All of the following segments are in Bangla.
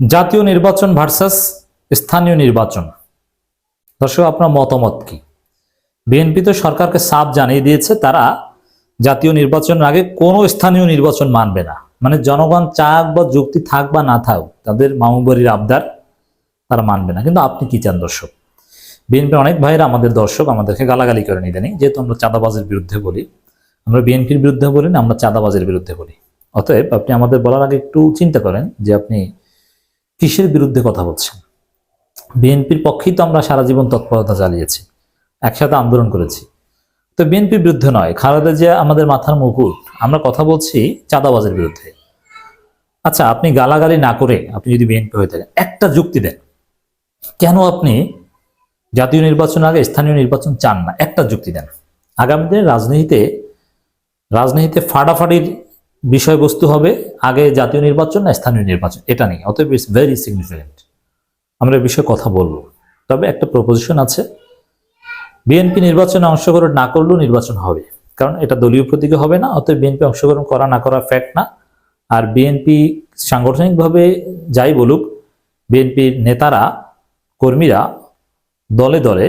জাতীয় নির্বাচন ভার্সাস স্থানীয় নির্বাচন। দর্শক, আপনার মতামত কি? বিএনপি তো সরকারকে সাফ জানিয়ে দিয়েছে, তারা জাতীয় নির্বাচনের আগে কোনো স্থানীয় নির্বাচন মানবে না। মানে জনগণ চাক বা যুক্তি থাক বা না থাক, তাদের মামুবাড়ির আবদার তারা মানবে না। কিন্তু আপনি কি চান দর্শক? বিএনপির অনেক ভাইয়েরা আমাদের দর্শক, আমাদেরকে গালাগালি করে নিতেনি যেহেতু আমরা চাঁদাবাজের বিরুদ্ধে বলি। আমরা বিএনপির বিরুদ্ধে বলি না, আমরা চাঁদাবাজের বিরুদ্ধে বলি। অতএব আপনি আমাদের বলার আগে একটু চিন্তা করেন যে আপনি কিসের বিরুদ্ধে কথা বলছেন? বিএনপির পক্ষেই তো আমরা সারা জীবন তৎপরতা চালিয়েছি, একসাথে আন্দোলন করেছি। তো বিএনপির বিরুদ্ধে নয়, খালেদা জিয়া আমাদের মাথার মুকুট, আমরা কথা বলছি চাঁদাবাজের বিরুদ্ধে। আচ্ছা আপনি গালাগালি না করে আপনি যদি বিএনপি হয়ে থাকেন, একটা যুক্তি দেন। কেন আপনি জাতীয় নির্বাচন আগে স্থানীয় নির্বাচন চান না? একটা যুক্তি দেন। আগামী দিনে রাজনীতিতে রাজনীতিতে ফাটাফাটির বিষয়বস্তু হবে আগে জাতীয় নির্বাচন না স্থানীয় নির্বাচন, এটা নেই অতএব ইটস ভেরি সিগনিফিকেন্ট আমরা বিষয়ে কথা বলব। তবে একটা প্রপোজিশন আছে বিএনপি নির্বাচনে অংশগ্রহণ না করলেও নির্বাচন হবে, কারণ এটা দলীয় প্রতীকে হবে না, অতএব বিএনপি অংশগ্রহণ করা না করা ফ্যাক্ট না। আর বিএনপি সাংগঠনিকভাবে যাই বলুক বিএনপির নেতারা, কর্মীরা, দলে দলে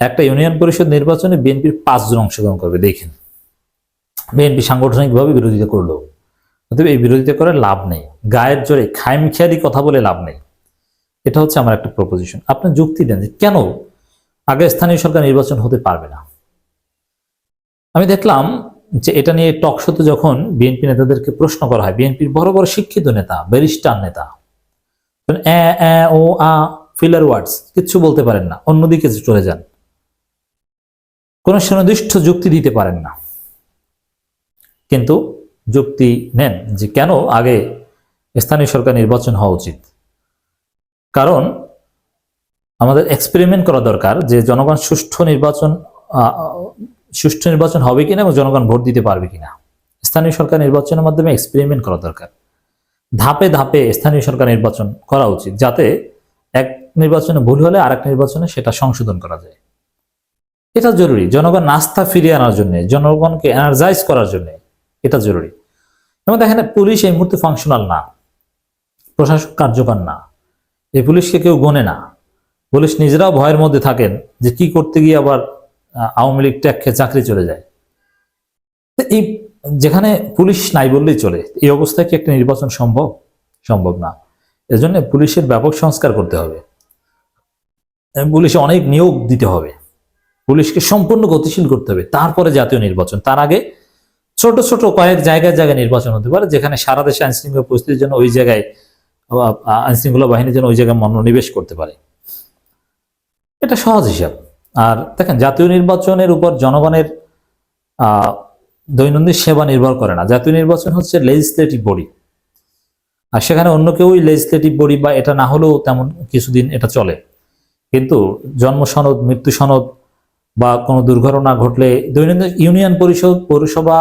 একটা ইউনিয়ন পরিষদ নির্বাচনে বিএনপির পাঁচজন অংশগ্রহণ করবে, দেখেন। বিএনপি সাংগঠনিকভাবে বিরোধিতা করল। অতএব এই বিরোধিতা করে লাভ নেই। গায়ের জোরে খাইম খেয়ালি কথা বলে লাভ নেই। এটা হচ্ছে আমার একটা প্রপোজিশন আপনি যুক্তি দেন যে কেন আগে স্থানীয় সরকার নির্বাচন হতে পারবে না? আমি দেখলাম যে এটা নিয়ে টক শোতে যখন বিএনপি নেতাদেরকে প্রশ্ন করা হয় বিএনপির বড় বড় শিক্ষিত নেতা, ব্যারিস্টার নেতা ও, আ, ফিলার ওয়ার্ডস কিচ্ছু বলতে পারেন না, অন্যদিকে চলে যান। কোন সুনির্দিষ্ট যুক্তি দিতে পারেন না। কিন্তু যুক্তি নেন যে কেন আগে স্থানীয় সরকার নির্বাচন হওয়া উচিত। কারণ আমাদের এক্সপেরিমেন্ট করা দরকার যে জনগণ সুষ্ঠু নির্বাচন সুষ্ঠু নির্বাচন হবে কিনা এবং জনগণ ভোট দিতে পারবে কিনা। স্থানীয় সরকার নির্বাচনের মাধ্যমে এক্সপেরিমেন্ট করা দরকার। ধাপে ধাপে স্থানীয় সরকার নির্বাচন করা উচিত যাতে এক নির্বাচনে ভুল হলে আরেক নির্বাচনে সেটা সংশোধন করা যায়। এটা জরুরি। জনগণ নাস্তা ফিরিয়ে আনার জন্য, জনগণকে এনার্জাইজ করার জন্য। এটা জরুরি। এবং দেখেন, পুলিশ এই মুহূর্তে ফাংশনাল না। প্রশাসক কার্যকর না। এই পুলিশকে কেউ গনে না। পুলিশ নিজেরাও ভয়ের মধ্যে থাকেন যে কি করতে গিয়ে আবার আওয়ামী লীগ ট্যাগ চাকরি চলে যায়। এই, যেখানে পুলিশ নাই বললেই চলে, এই অবস্থায় কি একটা নির্বাচন সম্ভব? সম্ভব না। এজন্য পুলিশের ব্যাপক সংস্কার করতে হবে। পুলিশে অনেক নিয়োগ দিতে হবে। পুলিশকে সম্পূর্ণ গতিশীল করতে হবে। তারপরে জাতীয় নির্বাচন। তার আগে ছোট ছোট কয়েক জায়গায় জায়গায় নির্বাচন হতে পারে, যেখানে সারা দেশে আইন শৃঙ্খলা পরিস্থিতির জন্য ওই জায়গায় আইন শৃঙ্খলা বাহিনীর জন্য ওই জায়গায় মনোনিবেশ করতে পারে। এটা সহজ হিসাব। আর দেখেন, জাতীয় নির্বাচনের উপর জনগণের দৈনন্দিন সেবা নির্ভর করে না। জাতীয় নির্বাচন হচ্ছে লেজিসলেটিভ বডি আর সেখানে অন্য কেউই লেজিসলেটিভ বডি বা এটা না হলেও তেমন কিছুদিন এটা চলে। কিন্তু জন্ম সনদ মৃত্যু সনদ বা কোনো দুর্ঘটনা ঘটলে দৈনন্দিন ইউনিয়ন পরিষদ, পৌরসভা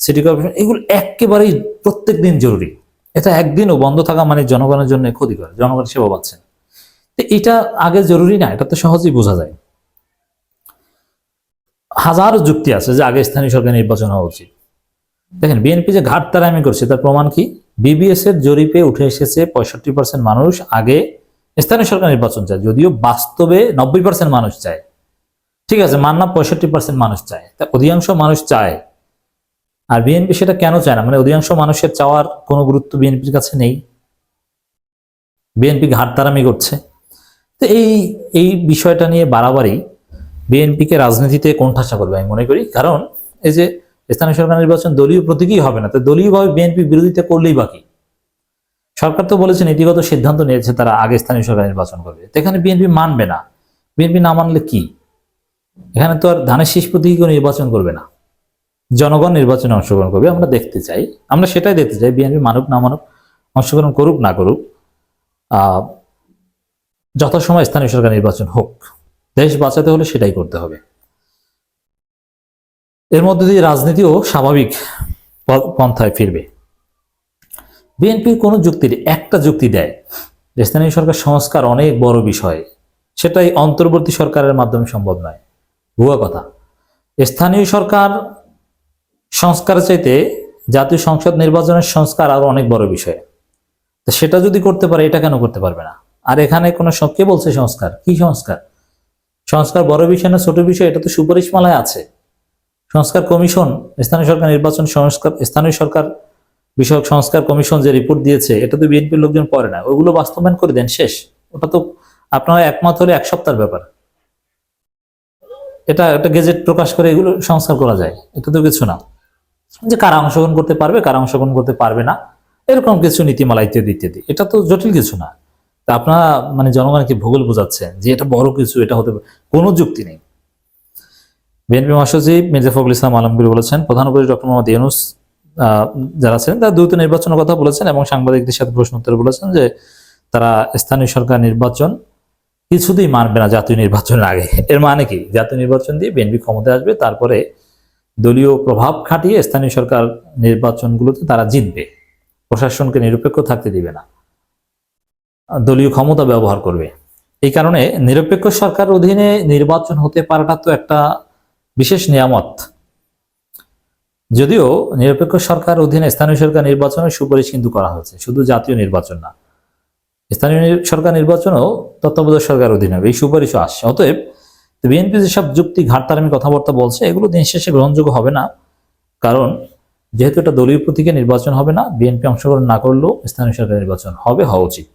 সিটি কর্পোরেশন এগুলো একেবারেই প্রত্যেক দিন জরুরি। এটা একদিনও বন্ধ থাকা মানে জনগণের জন্য ক্ষতিকর, জনগণের সেবা পাচ্ছেন তো এটা আগে জরুরি না, এটা তো সহজেই বোঝা যায়। হাজারো যুক্তি আছে যে আগে স্থানীয় সরকার নির্বাচন হওয়া উচিত। দেখেন, বিএনপি যে ঘাট তারামি করছে, তার প্রমাণ কি? বিবিএস এর জরিপে উঠে এসেছে পঁয়ষট্টি পার্সেন্ট মানুষ আগে স্থানীয় সরকার নির্বাচন চায়, যদিও বাস্তবে নব্বই পার্সেন্ট মানুষ চায়। ঠিক আছে, মান্না পঁয়ষট্টি পার্সেন্ট মানুষ চায়। তা অধিকাংশ মানুষ চায়। আর বিএনপি সেটা কেন চায় না? মানে অধিকাংশ মানুষের চাওয়ার কোনো গুরুত্ব বিএনপির কাছে নেই। বিএনপি ঘাট তারামি করছে। তো এই এই বিষয়টা নিয়ে বাড়াবাড়ি বিএনপিকে রাজনীতিতে কোণঠাসা করবে আমি মনে করি। কারণ এই যে স্থানীয় সরকার নির্বাচন দলীয় প্রতীকই হবে না, তো দলীয়ভাবে বিএনপি বিরোধিতা করলেই বাকি সরকার তো বলেছে নীতিগত সিদ্ধান্ত নিয়েছে তারা আগে স্থানীয় সরকার নির্বাচন করবে। এখানে বিএনপি মানবে না। বিএনপি না মানলে কি? এখানে তো আর ধানের শীষ প্রতীকী কেউ নির্বাচন করবে না। জনগণ নির্বাচনে অংশগ্রহণ করবে, আমরা দেখতে চাই। আমরা সেটাই দেখতে চাই, বিএনপি মানুক, না মানুক, অংশগ্রহণ করুক, না করুক যথাসময় স্থানীয় সরকার নির্বাচন হোক, দেশ বাঁচাতে হলে সেটাই করতে হবে। এর মধ্যে দিয়ে রাজনীতিও স্বাভাবিক পন্থায় ফিরবে। বিএনপি কোনো যুক্তির একটা যুক্তি দেয় যে, স্থানীয় সরকার সংস্কার অনেক বড় বিষয়, সেটাই অন্তর্বর্তী সরকারের মাধ্যমে সম্ভব নয়। ভুয়া কথা। স্থানীয় সরকার সংস্কার চাইতে জাতীয় সংসদ নির্বাচনের সংস্কার আরও অনেক বড় বিষয়। তো সেটা যদি করতে পারে, এটা কেন করতে পারবে না? আর এখানে কোনো কে বলছে সংস্কার? কি সংস্কার? সংস্কার বড় বিষয় না ছোট বিষয়, এটা তো সুপারিশ মালায় আছে। সংস্কার কমিশন, স্থানীয় সরকার নির্বাচন সংস্কার, স্থানীয় সরকার বিষয়ক সংস্কার কমিশন যে রিপোর্ট দিয়েছে, এটা তো বিএনপির লোকজন পড়ে না। ওইগুলো বাস্তবায়ন করে দেন, শেষ। ওটা তো আপনারা একমাত্র হলে এক সপ্তাহের ব্যাপার। এটা একটা গেজেট প্রকাশ করে এগুলো সংস্কার করা যায়। এটা তো কিছু না। যে কারা অংশগ্রহণ করতে পারবে, কারা অংশগ্রহণ করতে পারবে না, এরকম কিছু নীতিমালা ইত্যাদি ইত্যাদি। এটা তো জটিল কিছু না। তা আপনারা মানে জনগণকে ভূগোল বোঝাচ্ছেন যে এটা বড় কিছু, এটা হতে কোনো যুক্তি নেই। বিএনপি মহাসচিব মির্জা ফখরুল ইসলাম আলমগীর বলেছেন, প্রধান উপদেষ্টা ডক্টর মোহাম্মদ ইউনুস যারা ছিলেন তারা দ্রুত নির্বাচনের কথা বলেছেন এবং সাংবাদিকদের সাথে প্রশ্ন উত্তরে বলেছেন যে তারা স্থানীয় সরকার নির্বাচন কিছুতেই মানবে না, জাতীয় নির্বাচনের আগে। এর মানে কি? জাতীয় নির্বাচন দিয়ে বিএনপি ক্ষমতায় আসবে, তারপরে দলীয় প্রভাব খাটিয়ে স্থানীয় সরকার নির্বাচনগুলোতে তারা জিতবে। প্রশাসনকে নিরপেক্ষ থাকতে দিবে না। দলীয় ক্ষমতা ব্যবহার করবে। এই কারণে নিরপেক্ষ সরকার অধীনে নির্বাচন হতে পারাটা তো একটা বিশেষ নিয়ামত। যদিও নিরপেক্ষ সরকার অধীনে স্থানীয় সরকার নির্বাচনের সুপারিশ কিন্তু করা হয়েছে, শুধু জাতীয় নির্বাচন না। স্থানীয় সরকার নির্বাচনও তত্ত্বাবধায়ক সরকার অধীনে হবে, এই সুপারিশও আসছে। অতএব বিএনপি যেসব যুক্তি ঘাটতারামি কথাবার্তা বলছে, এগুলো দিন শেষে গ্রহণযোগ্য হবে না। কারণ যেহেতু এটা দলীয় প্রতীকে নির্বাচন হবে না বিএনপি অংশগ্রহণ না করলেও স্থানীয় সরকার নির্বাচন হবে, হওয়া উচিত।